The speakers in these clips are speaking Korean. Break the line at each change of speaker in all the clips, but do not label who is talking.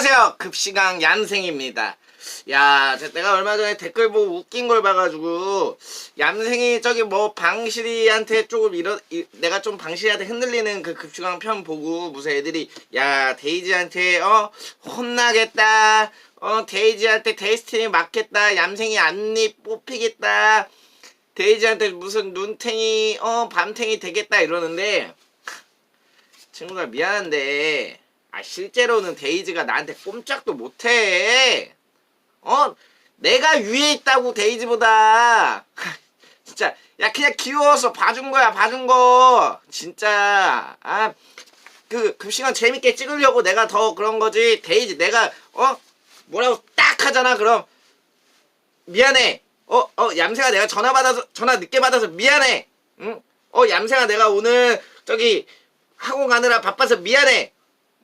안녕하세요. 급식왕 얌생입니다. 야, 저 내가 얼마 전에 댓글 보고 웃긴 걸 봐가지고 얌생이 저기 뭐 방실이한테 조금 이런 이- 내가 좀 방실이한테 흔들리는 그 급식왕 편 보고 무슨 애들이 야 데이지한테 어 혼나겠다. 어 데이지한테 데이스틴이 맞겠다. 얌생이 안니 뽑히겠다. 데이지한테 무슨 눈탱이 어 밤탱이 되겠다 이러는데 친구들 미안한데 아 실제로는 데이지가 나한테 꼼짝도 못해. 어? 내가 위에 있다고 데이지보다. 진짜 야 그냥 귀여워서 봐준 거야 봐준 거. 진짜. 아 그 급식은 재밌게 찍으려고 내가 더 그런 거지. 데이지 내가 어? 뭐라고 딱 하잖아 그럼. 미안해. 어어 얌생아 내가 전화 받아서 전화 늦게 받아서 미안해. 응어 얌생아 내가 오늘 저기 학원 가느라 바빠서 미안해.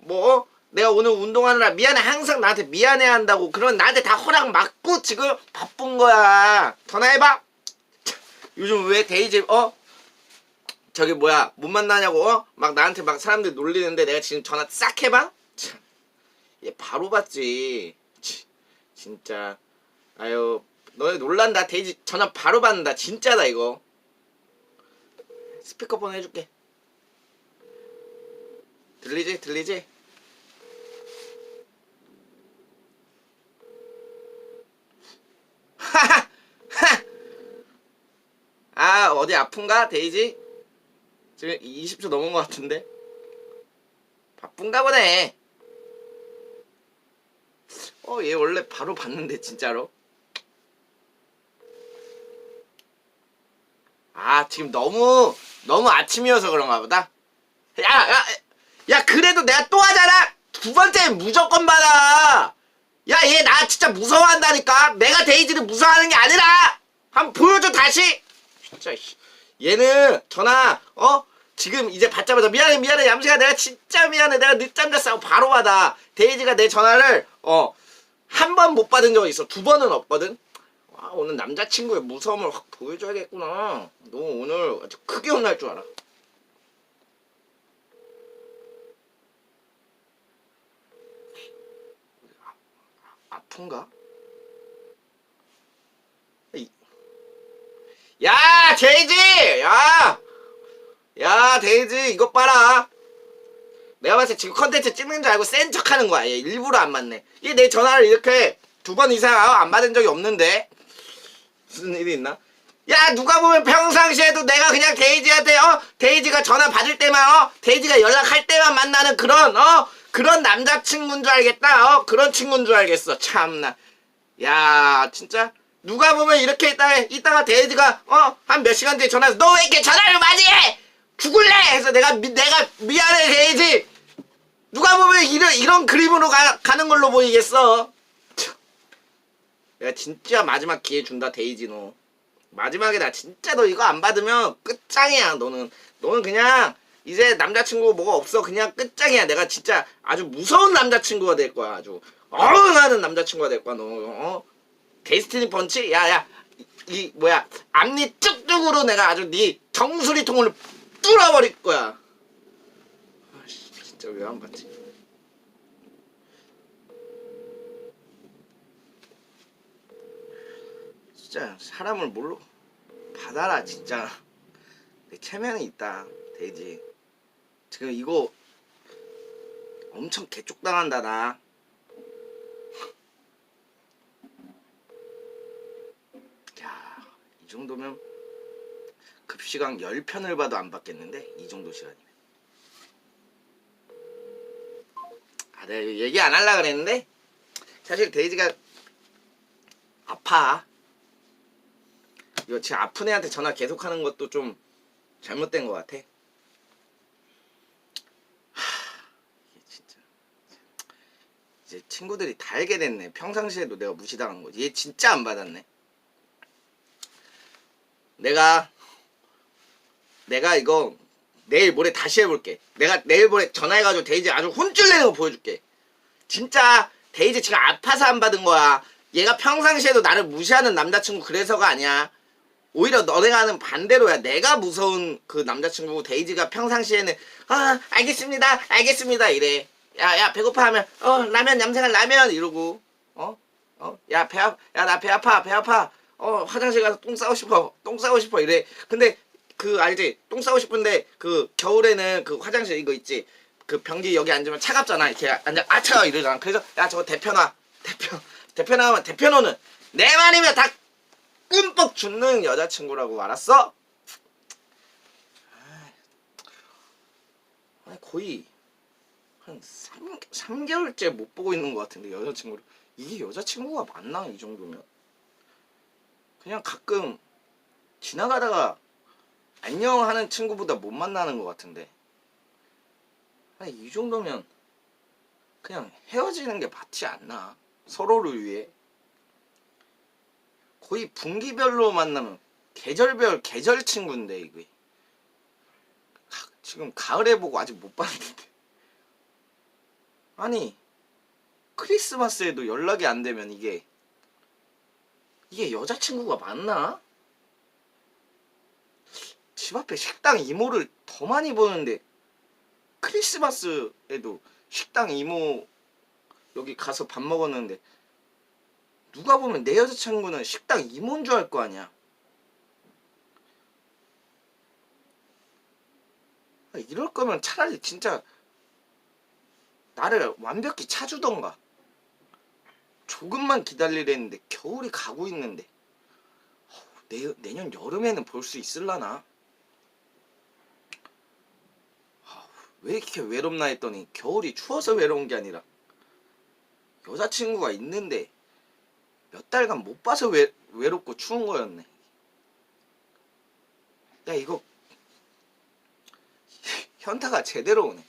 뭐 내가 오늘 운동하느라 미안해. 항상 나한테 미안해 한다고. 그런 나한테 다 허락 맞고 지금 바쁜 거야. 전화해봐. 요즘 왜 데이지 어 저기 뭐야 못 만나냐고 어? 막 나한테 막 사람들 놀리는데 내가 지금 전화 싹 해봐. 참, 얘 바로 받지. 치, 진짜 아유 너네 놀란다 데이지 전화 바로 받는다 진짜다 이거. 스피커폰 해줄게. 들리지? 들리지? 하하! 하! 아, 어디 아픈가? 데이지? 지금 20초 넘은 것 같은데? 바쁜가 보네. 어, 얘 원래 바로 봤는데, 진짜로. 아, 지금 너무, 너무 아침이어서 그런가 보다. 야, 야, 야, 그래도 내가 또 하잖아! 두 번째는 무조건 받아! 야, 얘 나 진짜 무서워한다니까? 내가 데이지를 무서워하는 게 아니라! 한번 보여줘, 다시! 진짜, 씨. 얘는 전화, 어? 지금 이제 받자마자 미안해, 미안해, 얌생아, 내가 진짜 미안해. 내가 늦잠 잤어. 바로 받아. 데이지가 내 전화를, 어, 한 번 못 받은 적이 있어. 두 번은 없거든? 와, 오늘 남자친구의 무서움을 확 보여줘야겠구나. 너 오늘 아주 크게 혼날 줄 알아. 이- 야, 데이지! 야! 야, 데이지, 이것 봐라. 내가 봤을 때 지금 컨텐츠 찍는 줄 알고 센 척 하는 거야. 얘 일부러 안 맞네. 얘 내 전화를 이렇게 두 번 이상 안 받은 적이 없는데. 무슨 일이 있나? 야, 누가 보면 평상시에도 내가 그냥 데이지한테, 어? 데이지가 전화 받을 때만, 어? 데이지가 연락할 때만 만나는 그런, 어? 그런 남자친구인 줄 알겠다, 어? 그런 친구인 줄 알겠어. 참나. 야, 진짜. 누가 보면 이렇게 있다가, 이따가 데이지가, 어? 한 몇 시간 뒤에 전화해서, 너 왜 이렇게 전화를 많이 해! 죽을래! 해서 내가, 미, 내가 미안해, 데이지! 누가 보면 이런, 이런 그림으로 가, 가는 걸로 보이겠어. 참. 내가 진짜 마지막 기회 준다, 데이지, 너. 마지막에 나 진짜 너 이거 안 받으면 끝장이야 너는 너는 그냥 이제 남자친구 뭐가 없어. 그냥 끝장이야. 내가 진짜 아주 무서운 남자친구가 될 거야 아주. 어흥하는 남자친구가 될 거야 너. 어? 데이스티니 펀치? 야야. 이, 이 뭐야. 앞니 쭉쭉으로 내가 아주 네 정수리통을 뚫어버릴 거야. 아씨 진짜 왜안 받지? 진짜 사람을 뭘로 받아라 진짜. 내 체면이 있다 돼지 지금 이거 엄청 개쪽당한다 나 야, 이 정도면 급시강 10편을 봐도 안 받겠는데? 이 정도 시간이면 아 내가 얘기 안 하려고 그랬는데 사실 데이지가 아파 이거 지금 아픈 애한테 전화 계속 하는 것도 좀 잘못된 것 같아. 하, 이게 진짜 이제 친구들이 다 알게 됐네. 평상시에도 내가 무시당한 거지. 얘 진짜 안 받았네. 내가 내가 이거 내일 모레 다시 해볼게. 내가 내일 모레 전화해가지고 데이지 아주 혼쭐 내는 거 보여줄게. 진짜 데이지 지금 아파서 안 받은 거야. 얘가 평상시에도 나를 무시하는 남자친구 그래서가 아니야. 오히려 너네가 하는 반대로야. 내가 무서운 그 남자친구 데이지가 평상시에는 아 알겠습니다 알겠습니다 이래. 야 야 배고파 하면 어 라면 얌생아 라면 이러고. 어? 어? 야 배 아파 야 나 배 아파 배 아파. 어 화장실 가서 똥 싸고 싶어 똥 싸고 싶어 이래. 근데 그 알지? 똥 싸고 싶은데 그 겨울에는 그 화장실 이거 있지? 그 변기 여기 앉으면 차갑잖아 이렇게 앉아 아 차가워 이러잖아. 그래서 야 저거 대표놔. 대표 대표놔면 대표노는 내 말이면 다 꿈뻑 죽는 여자친구라고 알았어? 아니 거의 한 3, 삼개월째 못 보고 있는 것 같은데 여자친구를. 이게 여자친구가 맞나 이 정도면? 그냥 가끔 지나가다가 안녕 하는 친구보다 못 만나는 것 같은데. 아니 이 정도면 그냥 헤어지는 게 맞지 않나 서로를 위해? 거의 분기별로 만나면 계절별 계절 친구인데 이게. 가- 지금 가을에 보고 아직 못 봤는데 아니 크리스마스에도 연락이 안 되면 이게 이게 여자친구가 맞나? 집 앞에 식당 이모를 더 많이 보는데 크리스마스에도 식당 이모 여기 가서 밥 먹었는데 누가 보면 내 여자친구는 식당 이모인 줄 알 거 아니야. 아, 이럴 거면 차라리 진짜 나를 완벽히 차주던가. 조금만 기다리랬는데 겨울이 가고 있는데 내, 내년 여름에는 볼 수 있을라나? 왜 이렇게 외롭나 했더니 겨울이 추워서 외로운 게 아니라 여자친구가 있는데 몇 달간 못 봐서 외, 외롭고 추운 거였네. 야 이거 현타가 제대로 오네.